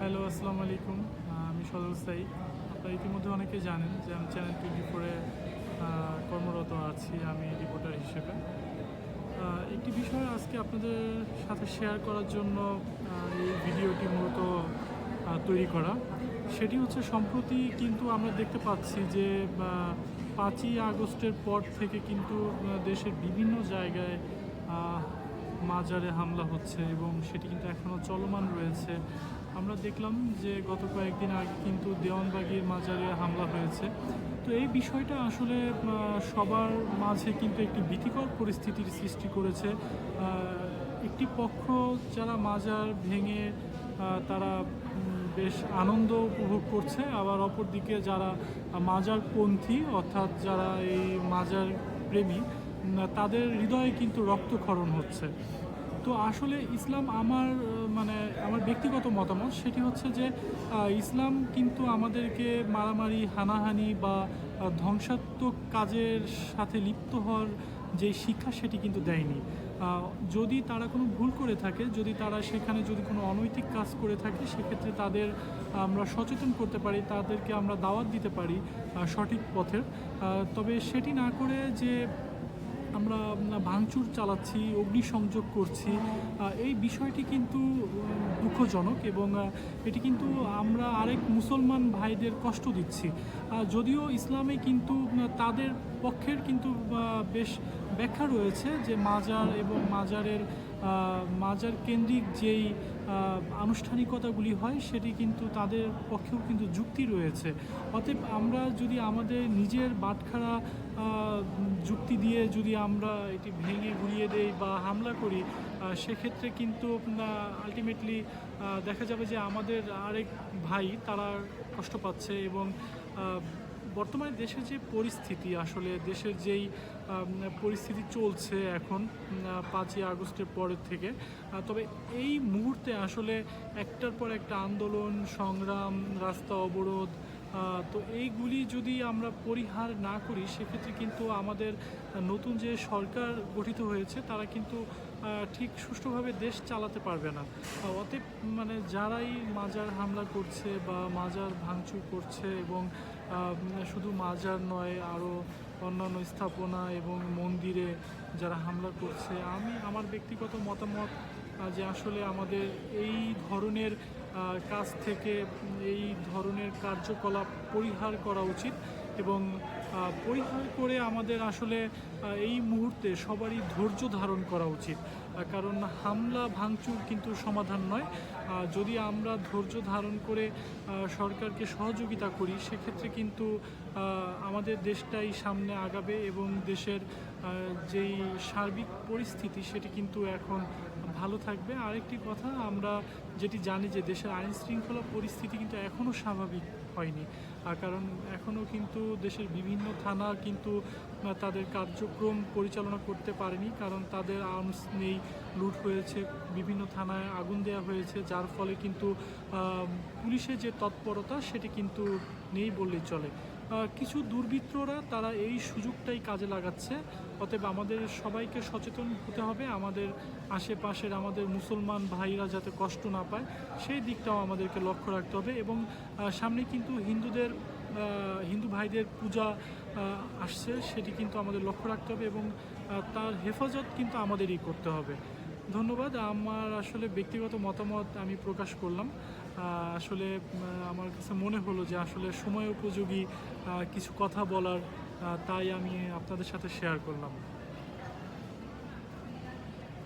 Hello, আসসালামু আলাইকুম। আমি সদর সাই। আপনারা ইতিমধ্যে অনেকে জানেন যে আমি চ্যানেল টোয়েন্টি ফোরে কর্মরত আছি আমি রিপোর্টার হিসেবে। একটি বিষয় আজকে আপনাদের সাথে শেয়ার করার জন্য এই ভিডিওটি মূলত তৈরি করা। সেটি হচ্ছে সম্প্রতি কিন্তু আমরা দেখতে পাচ্ছি যে পাঁচই আগস্টের পর থেকে কিন্তু দেশের বিভিন্ন জায়গায় মাজারে হামলা হচ্ছে এবং সেটি কিন্তু এখনও চলমান রয়েছে। আমরা দেখলাম যে গত কয়েকদিন আগে কিন্তু দেওয়ানবাগির মাজারে হামলা হয়েছে। তো এই বিষয়টা আসলে সবার মাঝে কিন্তু একটি ভীতিকর পরিস্থিতির সৃষ্টি করেছে। একটি পক্ষ যারা মাজার ভেঙে তারা বেশ আনন্দ উপভোগ করছে। আবার অপরদিকে যারা মাজারপন্থী, অর্থাৎ যারা এই মাজার প্রেমী তাদের হৃদয়ে কিন্তু রক্তক্ষরণ হচ্ছে। তো আসলে ইসলাম আমার মানে আমার ব্যক্তিগত মতামত সেটি হচ্ছে যে ইসলাম কিন্তু আমাদেরকে মারামারি, হানাহানি বা ধ্বংসাত্মক কাজের সাথে লিপ্ত হওয়ার যে শিক্ষা সেটি কিন্তু দেয়নি। যদি তারা কোনো ভুল করে থাকে, যদি তারা সেখানে যদি কোনো অনৈতিক কাজ করে থাকে, সেক্ষেত্রে তাদের আমরা সচেতন করতে পারি, তাদেরকে আমরা দাওয়াত দিতে পারি সঠিক পথের। তবে সেটি না করে যে আমরা ভাঙচুর চালাচ্ছি, অগ্নিসংযোগ করছি এই বিষয়টি কিন্তু দুঃখজনক এবং এটি কিন্তু আমরা আরেক মুসলমান ভাইদের কষ্ট দিচ্ছি। যদিও ইসলামে কিন্তু তাদের পক্ষের কিন্তু বেশ ব্যাখ্যা রয়েছে যে মাজার এবং মাজারের মাজার কেন্দ্রিক যেই আনুষ্ঠানিকতাগুলি হয়, সেটি কিন্তু তাদের পক্ষেও কিন্তু যুক্তি রয়েছে। অতএব আমরা যদি আমাদের নিজের বাটখারা যুক্তি দিয়ে যদি আমরা এটি ভেঙে ঘুরিয়ে দেই বা হামলা করি সেক্ষেত্রে কিন্তু আলটিমেটলি দেখা যাবে যে আমাদের আরেক ভাই তারা কষ্ট পাচ্ছে এবং বর্তমানে দেশের যে পরিস্থিতি, আসলে দেশের যেই পরিস্থিতি চলছে এখন পাঁচই আগস্টের পরের থেকে তবে এই মুহূর্তে আসলে একটার পর একটা আন্দোলন, সংগ্রাম, রাস্তা অবরোধ তো এইগুলি যদি আমরা পরিহার না করি, সেক্ষেত্রে কিন্তু আমাদের নতুন যে সরকার গঠিত হয়েছে, তারা কিন্তু ঠিক সুষ্ঠুভাবে দেশ চালাতে পারবে না। অতএব মানে যারাই মাজার হামলা করছে বা মাজার ভাঙচুর করছে এবং শুধু মাজার নয়, আরও অন্যান্য স্থাপনা এবং মন্দিরে যারা হামলা করছে, আমি, আমার ব্যক্তিগত মতামত যে আসলে আমাদের এই ধরনের কাজ থেকে এই ধরনের কার্যকলাপ পরিহার করা উচিত এবং পরিহার করে আমাদের আসলে এই মুহূর্তে সবারই ধৈর্য ধারণ করা উচিত। কারণ হামলা, ভাঙচুর কিন্তু সমাধান নয়। যদি আমরা ধৈর্য ধারণ করে সরকারকে সহযোগিতা করি, সেক্ষেত্রে কিন্তু আমাদের দেশটাই সামনে আগাবে এবং দেশের যেই সার্বিক পরিস্থিতি, সেটি কিন্তু এখন ভালো থাকবে। আরেকটি কথা, আমরা যেটি জানি যে দেশের আইন শৃঙ্খলা পরিস্থিতি কিন্তু এখনও স্বাভাবিক হয়নি। কারণ এখনও কিন্তু দেশের বিভিন্ন থানা কিন্তু তাদের কার্যক্রম পরিচালনা করতে পারেনি কারণ তাদের আর্মস নেই, লুট হয়েছে, বিভিন্ন থানায় আগুন দেওয়া হয়েছে, যার ফলে কিন্তু পুলিশের যে তৎপরতা সেটি কিন্তু নেই বললেই চলে। কিছু দুর্বৃত্তরা তারা এই সুযোগটাই কাজে লাগাচ্ছে, অতএব আমাদের সবাইকে সচেতন হতে হবে, আমাদের আশেপাশের আমাদের মুসলমান ভাইরা যাতে কষ্ট না পায়, সেই দিকটাও আমাদেরকে লক্ষ্য রাখতে হবে এবং সামনে কিন্তু হিন্দুদের হিন্দু ভাইদের পূজা আসছে, সেটি কিন্তু আমাদের লক্ষ্য রাখতে হবে এবং তার হেফাজত কিন্তু আমাদেরই করতে হবে। ধন্যবাদ। আমার আসলে ব্যক্তিগত মতামত আমি প্রকাশ করলাম। আসলে আমার কাছে মনে হলো যে আসলে সময় উপযোগী কিছু কথা বলার তাই আমি আপনাদের সাথে শেয়ার করলাম।